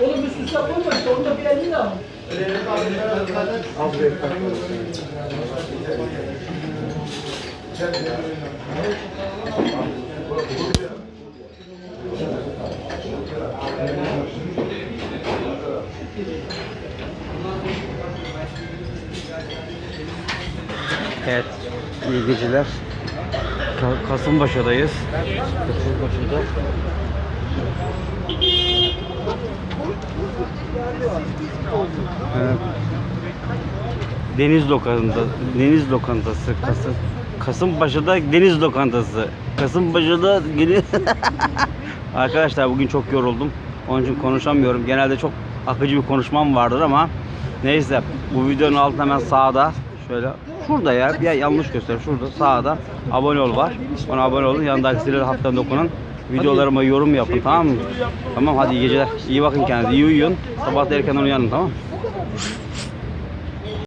Oğlum üst üste koyma işte onda bir elini al. Evet, iyi geceler. Ka- Kasımpaşa'dayız. Kasımpaşa'da. Evet. Deniz lokantası, deniz lokantası, Kasım, Kasımpaşa'da deniz lokantası. Kasımpaşa'da yeni... Arkadaşlar bugün çok yoruldum. Onun için konuşamıyorum. Genelde çok akıcı bir konuşmam vardır ama neyse bu videonun altında hemen sağda şöyle şurada ya bir yanlış göster şurada sağda abone ol var. Ona abone olun. Yanındaki zilleri hafiften dokunun. Videolarıma yorum yapın tamam mı? Tamam hadi iyi geceler. İyi bakın kendinize. iyi uyuyun. Sabah da erken uyanın tamam mı?